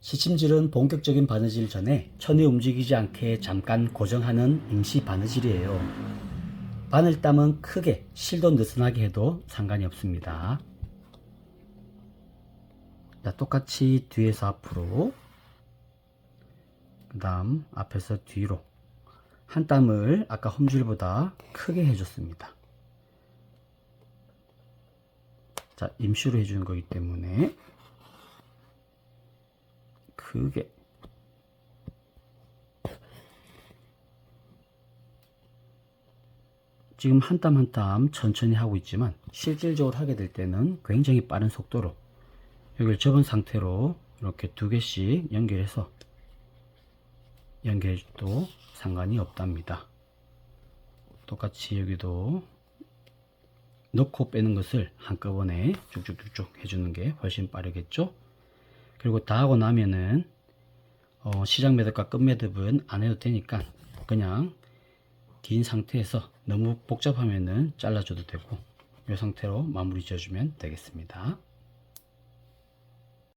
시침질은 본격적인 바느질 전에 천이 움직이지 않게 잠깐 고정하는 임시 바느질이에요. 바늘땀은 크게 실도 느슨하게 해도 상관이 없습니다. 자, 똑같이 뒤에서 앞으로 그 다음 앞에서 뒤로 한 땀을 아까 홈줄보다 크게 해줬습니다. 자, 임시로 해주는 거기 때문에 크게 지금 한 땀 한 땀 천천히 하고 있지만 실질적으로 하게 될 때는 굉장히 빠른 속도로 여기를 접은 상태로 이렇게 두 개씩 연결해서 연결해도 상관이 없답니다. 똑같이 여기도 넣고 빼는 것을 한꺼번에 쭉쭉쭉쭉 해주는 게 훨씬 빠르겠죠? 그리고 다 하고 나면은 어, 시작 매듭과 끝 매듭은 안 해도 되니까 그냥 긴 상태에서 너무 복잡하면은 잘라줘도 되고 이 상태로 마무리 지어주면 되겠습니다.